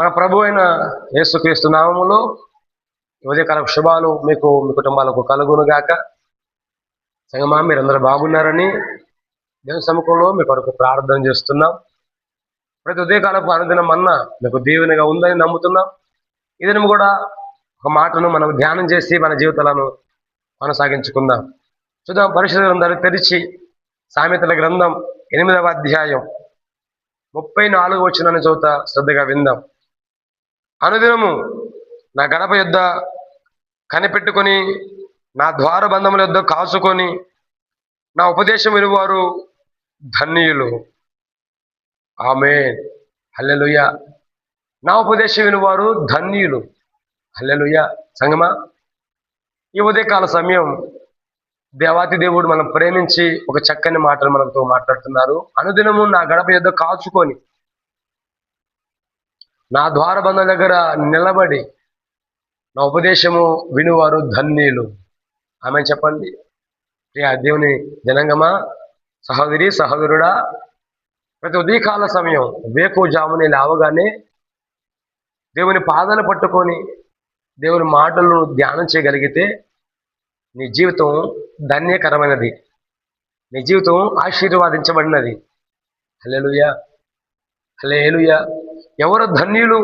మన ప్రభు అయిన యేసుక్రీస్తు నామములో ఈ ఉదయకాల శుభాలు మీకు మీ కుటుంబాలకు కలుగును గాక. సంగమా మీరందరూ బాగున్నారని దేవుని సముఖంలో మీ కొరకు ప్రార్థన చేస్తున్నాం. ప్రతి ఉదయకాలపు అనుదినం అన్న మీకు దీవెనగా ఉందని నమ్ముతున్నాం. ఈ కూడా ఒక మాటను మనం ధ్యానం చేసి మన జీవితాలను కొనసాగించుకుందాం. చూద్దాం పరిశుద్ధ గ్రంథాలు తెరిచి సామెతల గ్రంథం ఎనిమిదవ అధ్యాయం ముప్పై నాలుగు వచ్చిన చోత శ్రద్ధగా విందాం. అనుదినము నా గడప యొద్ద కనిపెట్టుకొని నా ద్వార బంధముల యొద్ద కాసుకొని నా ఉపదేశం వినివారు ధన్యులు. ఆమె హల్లెలుయ. నా ఉపదేశం వినివారు ధన్యులు. హల్లెలుయ. సంగమా. ఈ ఉదయకాల సమయం దేవాతి దేవుడు మనం ప్రేమించి ఒక చక్కని మాటలు మనతో మాట్లాడుతున్నారు. అనుదినము నా గడప యొద్ద కాచుకొని నా ద్వారబంధం దగ్గర నిలబడి నా ఉపదేశము వినువారు ధన్యులు. ఆమె చెప్పండి. ప్రియ దేవుని జనంగమా సహోదరి సహోదరుడా ప్రతి ఉదయకాల సమయం వేకు జాముని లేవగానే దేవుని పాదాలు పట్టుకొని దేవుని మాటలను ధ్యానం చేయగలిగితే నీ జీవితం ధన్యకరమైనది. నీ జీవితం ఆశీర్వాదించబడినది. హల్లెలూయా. హల్లెలూయా. ఎవరు ధన్యులు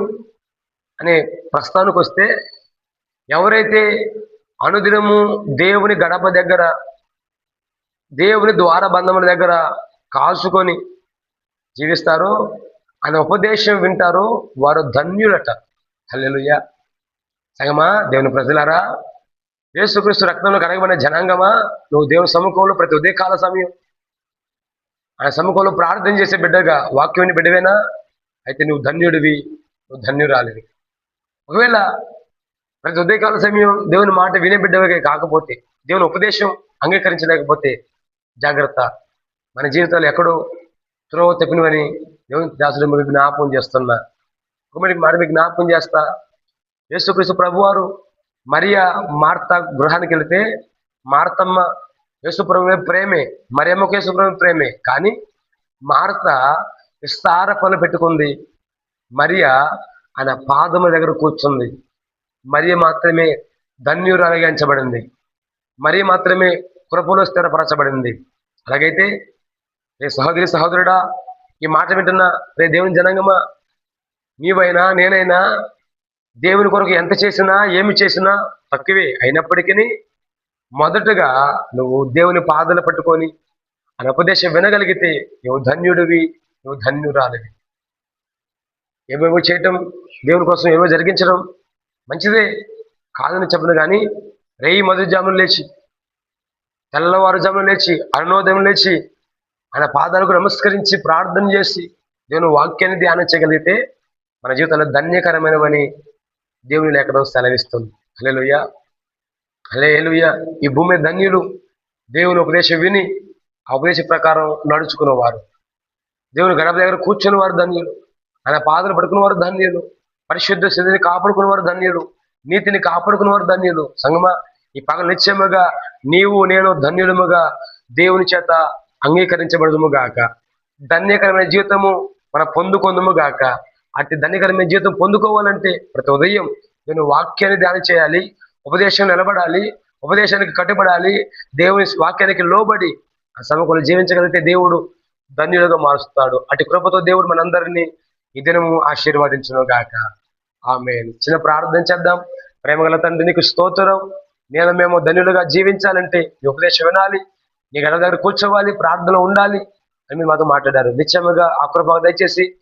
అనే ప్రస్తానికి వస్తే ఎవరైతే అనుదినము దేవుని గడప దగ్గర దేవుని ద్వార బంధముల దగ్గర కాసుకొని జీవిస్తారో అనే ఉపదేశం వింటారో వారు ధన్యులట. హల్లెలుయ్య సగమా దేవుని ప్రజలారా యేసుక్రీస్తు రక్తంలో కడగబడిన జనాంగమా? నువ్వు దేవుని సముఖంలో ప్రతి ఉదయకాల సమయం ఆయన సముఖంలో ప్రార్థన చేసే బిడ్డగా వాక్యం బిడ్డవేనా? అయితే నువ్వు ధన్యుడివి నువ్వు ధన్యురాలివి. ఒకవేళ ప్రతి ఉదయకాల సమయం దేవుని మాట వినే బిడ్డవే కాకపోతే దేవుని ఉపదేశం అంగీకరించలేకపోతే జాగ్రత్త. మన జీవితాలు ఎక్కడో త్రోవ తప్పినవని దేవుని దాసుడు మీకు జ్ఞాపకం చేస్తున్నా. ఒకటి మరి మాట మీకు జ్ఞాపకం చేస్తా. యేసుక్రీస్తు ప్రభువారు మరియా మార్త గృహానికి వెళితే మార్తమ్మ యేసుప్రభు ప్రేమే మరియమ్మకు యేసుప్రభు ప్రేమే. కానీ మార్త విస్తార పనులు పెట్టుకుంది. మరియా ఆయన పాదముల దగ్గర కూర్చుంది. మరియ మాత్రమే ధన్యురాలుగా ఎంచబడింది. మరి మాత్రమే కృపలో స్థిరపరచబడింది. అలాగైతే రే సహోదరి సహోదరుడా ఈ మాట వింటున్నా రే దేవుని జనంగమా నీవైనా నేనైనా దేవుని కొరకు ఎంత చేసినా ఏమి చేసినా తక్కువే అయినప్పటికీ మొదటగా నువ్వు దేవుని పాదలు పట్టుకొని ఆయన ఉపదేశం వినగలిగితే నువ్వు ధన్యుడివి నువ్వు ధన్యురాలివి. ఏమేమో చేయటం దేవుని కోసం ఏమో జరిగించడం మంచిదే. కాదని చెప్పను కానీ రేయి మధుజాములు జాములు లేచి తెల్లవారుజాములు లేచి అరుణోదయం లేచి ఆయన పాదాలకు నమస్కరించి ప్రార్థన చేసి దేవుని వాక్యాన్ని ధ్యానం చేయగలిగితే మన జీవితంలో ధన్యకరమైనవని దేవుని లేఖనం సెలవిస్తుంది. హలేలుయ్య హలేలుయ్య ఈ భూమి ధన్యులు. దేవుని ఉపదేశం విని ఆ ఉపదేశ ప్రకారం నడుచుకునేవారు. దేవుని గడప దగ్గర కూర్చుని వారు ధన్యులు. ఆయన పాదలు పడుకున్న వారు ధన్యులు. పరిశుద్ధ స్థితిని కాపాడుకున్న వారు ధన్యులు. నీతిని కాపాడుకున్న వారు ధన్యులు. సంగమా ఈ పగలు నిత్యముగా నీవు నేను ధన్యులముగా దేవుని చేత అంగీకరించబడదుము గాక. ధన్యకరమైన జీవితము మనం పొందుకుందము గాక. అట్టి ధన్యకరమైన జీవితం పొందుకోవాలంటే ప్రతి ఉదయం నేను వాక్యాన్ని ధ్యానం చేయాలి ఉపదేశం నిలబడాలి ఉపదేశానికి కట్టుబడాలి దేవుని వాక్యానికి లోబడి ఆ సమకులు జీవించగలిగితే దేవుడు ధన్యులుగా మారుస్తాడు. అటు కృపతో దేవుడు మనందరినీ ఈ దినము ఆశీర్వదించను గాక. ఆమె చిన్న ప్రార్థన చేద్దాం. ప్రేమగల తండ్రి నీకు స్తోత్రం. నేను మేము ధన్యులుగా జీవించాలంటే నీ ఉపదేశం వినాలి. నీ గల దగ్గర కూర్చోవాలి ప్రార్థన ఉండాలి అని మీరు మాతో మాట్లాడారు. నిత్యముగా ఆ కృప దయచేసి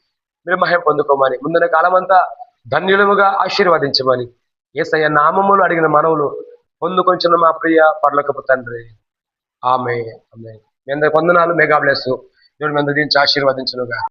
మీరు మహం పొందుకోమని. ముందున్న అంతా ధన్యులముగా ఆశీర్వదించమని ఏసయ్య నామములు అడిగిన మనవులు పొందుకొంచున్న మా ప్రియ పర్లకపు తండ్రి. ఆమె ఆమె మీ అందరి పొందనాలు మెగా బ్లెస్ దేవుడు మీ అందరి ఆశీర్వదించనుగా